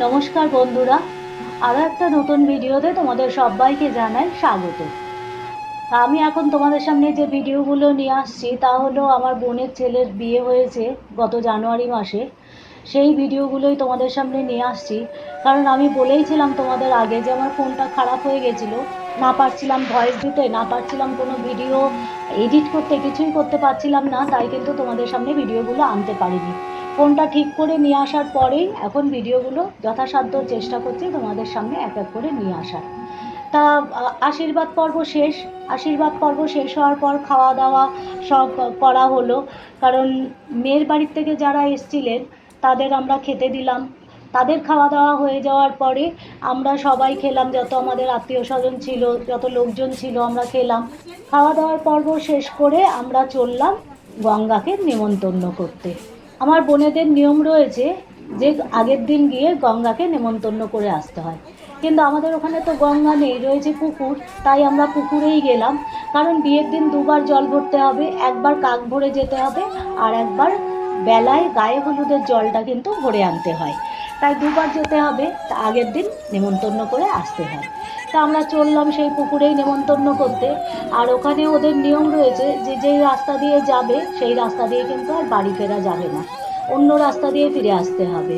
নমস্কার বন্ধুরা আরও একটা নতুন ভিডিওতে তোমাদের সবাইকে জানাই স্বাগত। আমি এখন তোমাদের সামনে যে ভিডিওগুলো নিয়ে আসছি, তা হলো আমার বোনের ছেলের বিয়ে হয়েছে গত জানুয়ারি মাসে। সেই ভিডিওগুলোই তোমাদের সামনে নিয়ে আসছি। কারণ আমি বলেইছিলাম তোমাদের আগে যে আমার ফোনটা খারাপ হয়ে গেছিল। না পারছিলাম ভয়েস দিতে, না পারছিলাম কোনো ভিডিও এডিট করতে, কিছুই করতে পারছিলাম না, তাই কিন্তু তোমাদের সামনে ভিডিওগুলো আনতে পারিনি। ফোনটা ঠিক করে নিয়ে আসার পরেই এখন ভিডিওগুলো যথাসাধ্য চেষ্টা করছি তোমাদের সামনে এক এক করে নিয়ে আসার। তা আশীর্বাদ পর্ব শেষ। আশীর্বাদ পর্ব শেষ হওয়ার পর খাওয়া দাওয়া সব করা হলো। কারণ মেয়ের বাড়ির থেকে যারা এসছিলেন, তাদের আমরা খেতে দিলাম। তাদের খাওয়া দাওয়া হয়ে যাওয়ার পরে আমরা সবাই খেলাম, যত আমাদের আত্মীয় স্বজন ছিল, যত লোকজন ছিল আমরা খেলাম। খাওয়া দাওয়ার পর্ব শেষ করে আমরা চললাম গঙ্গাকে নেমন্তন্ন করতে। আমার বোনেদের নিয়ম রয়েছে যে আগের দিন গিয়ে গঙ্গাকে নেমন্তন্ন করে আসতে হয়। কিন্তু আমাদের ওখানে তো গঙ্গা নেই, রয়েছে পুকুর, তাই আমরা পুকুরেই গেলাম। কারণ বিয়ের দিন দুবার জল ভরতে হবে, একবার কাক ভরে যেতে হবে, আর একবার বেলায় গায়ে হলুদের জলটা কিন্তু ভরে আনতে হয়। তাই দুবার যেতে হবে আগের দিন নেমন্তন্ন করে আসতে হয়। তা আমরা চললাম সেই পুকুরেই নেমন্তন্ন করতে। আর ওখানে ওদের নিয়ম রয়েছে যে যেই রাস্তা দিয়ে যাবে সেই রাস্তা দিয়ে কিন্তু আর বাড়ি ফেরা যাবে না। অন্য রাস্তা দিয়ে ফিরে আসতে হবে।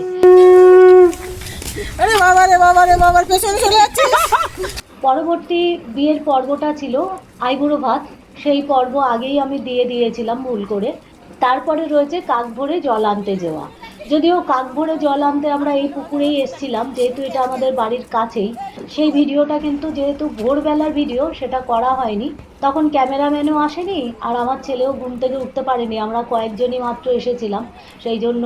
আরে বাবা রে বাবা রে বাবার পেছনে চলে যাচ্ছে পরবর্তী বিয়ের পর্বটা ছিল আইবুড়ো ভাত। সেই পর্ব আগেই আমি দিয়ে দিয়েছিলাম ভুল করে। তারপরে রয়েছে কাক ভরে জল আনতে যাওয়া। যদিও কাক ভরে জল আনতে আমরা এই পুকুরেই এসছিলাম, যেহেতু এটা আমাদের বাড়ির কাছেই। সেই ভিডিওটা কিন্তু যেহেতু ভোরবেলার ভিডিও, সেটা করা হয়নি। তখন ক্যামেরাম্যানও আসেনি, আর আমার ছেলেও ঘুম থেকে উঠতে পারেনি। আমরা কয়েকজনই মাত্র এসেছিলাম, সেই জন্য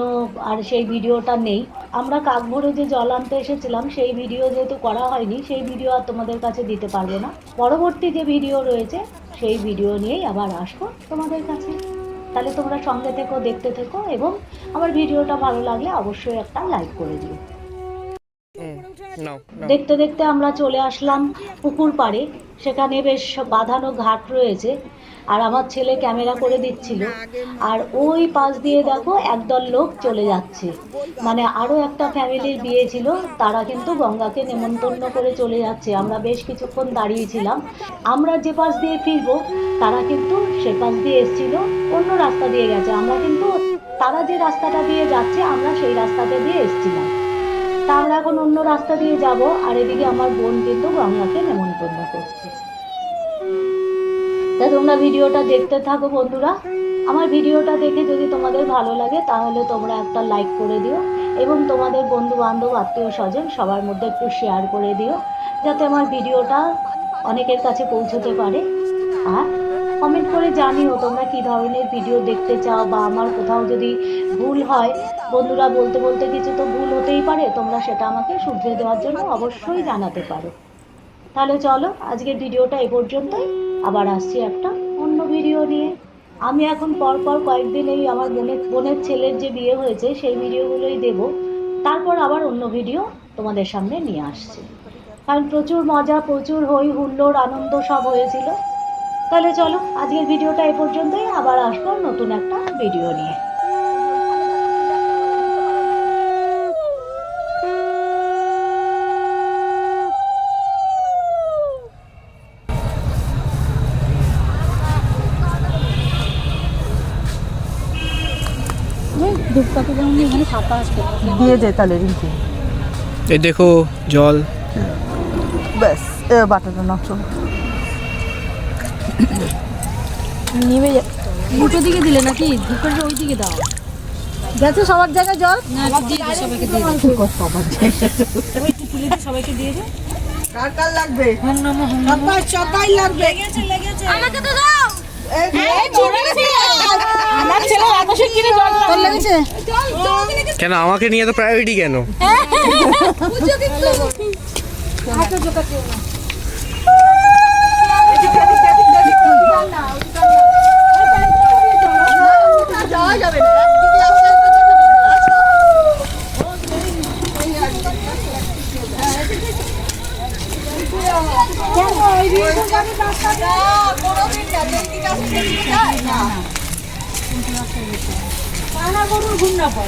আর সেই ভিডিওটা নেই। আমরা কাক ভরে যে জল আনতে এসেছিলাম, সেই ভিডিও যেহেতু করা হয়নি, সেই ভিডিও আর তোমাদের কাছে দিতে পারব না। পরবর্তী যে ভিডিও রয়েছে, সেই ভিডিও নিয়েই আবার আসব তোমাদের কাছে। তাহলে তোমরা সঙ্গে থেকো দেখতে থেকো এবং আমার ভিডিওটা ভালো লাগলে অবশ্যই একটা লাইক করে দিও। দেখতে দেখতে আমরা চলে আসলাম পুকুর পাড়ে। সেখানে বেশ বাঁধানো ঘাট রয়েছে আর আমার ছেলে ক্যামেরা করে দিচ্ছিল। আর ওই পাশ দিয়ে দেখো একদল লোক চলে যাচ্ছে। মানে আরও একটা ফ্যামিলির বিয়ে ছিল তারা কিন্তু গঙ্গাকে নেমন্তন্ন করে চলে যাচ্ছে। আমরা বেশ কিছুক্ষণ দাঁড়িয়েছিলাম। আমরা যে পাশ দিয়ে ফিরবো তারা কিন্তু সে পাশ দিয়ে এসছিল। অন্য রাস্তা দিয়ে গেছে। আমরা কিন্তু তারা যে রাস্তাটা দিয়ে যাচ্ছে, আমরা সেই রাস্তাটা দিয়ে এসছিলাম। তা আমরা এখন অন্য রাস্তা দিয়ে যাব, আর এদিকে আমার বোন কিন্তু গঙ্গাকে নেমন্তন্ন করছে। তা তোমরা ভিডিওটা দেখতে থাকো বন্ধুরা। আমার ভিডিওটা দেখে যদি তোমাদের ভালো লাগে, তাহলে তোমরা একটা লাইক করে দিও, এবং তোমাদের বন্ধু বান্ধব আত্মীয় স্বজন সবার মধ্যে একটু শেয়ার করে দিও, যাতে আমার ভিডিওটা অনেকের কাছে পৌঁছতে পারে। আর কমেন্ট করে জানিও তোমরা কি ধরনের ভিডিও দেখতে চাও বা আমার কোথাও যদি ভুল হয়। বন্ধুরা, বলতে বলতে কিছু তো ভুল হতেই পারে, তোমরা সেটা আমাকে শুধরে দেওয়ার জন্য অবশ্যই জানাতে পারো। তাহলে চলো, আজকের ভিডিওটা এ পর্যন্তই। আবার আসছি একটা অন্য ভিডিও নিয়ে। আমি এখন পরপর কয়েকদিন এই আমার বোনের বোনের ছেলের যে বিয়ে হয়েছে, সেই ভিডিওগুলোই দেব। তারপর আবার অন্য ভিডিও তোমাদের সামনে নিয়ে আসছি। কারণ প্রচুর মজা, প্রচুর হই হুল্লোড় আনন্দ সব হয়েছিল। তাহলে চলো আজকের ভিডিওটা এ পর্যন্তই। আবার আসব নতুন একটা ভিডিও নিয়ে। দিয়ে দে তাহলে রিঙ্কি। এই দেখো জল। ব্যাস বাটাটা নাও যা দুটো দিকে দিলে নাকি? দুটোর ওই দিকে দাও। গেছে সবার জায়গায় জল? না দিয়ে দে সবাইকে দিয়ে দে। সবার জায়গায় সবাই তুলে দে সবাইকে দিয়ে দে। কার কার লাগবে? হোম নমো হোম নমো সবাই সবাই লাগবে। আমাকে তো দাও! আমার ছেলে আকাশে কিনে জল তোর লেগেছে। কেন আমাকে নিয়ে তো প্রায়োরিটি কেন? যাবে না না।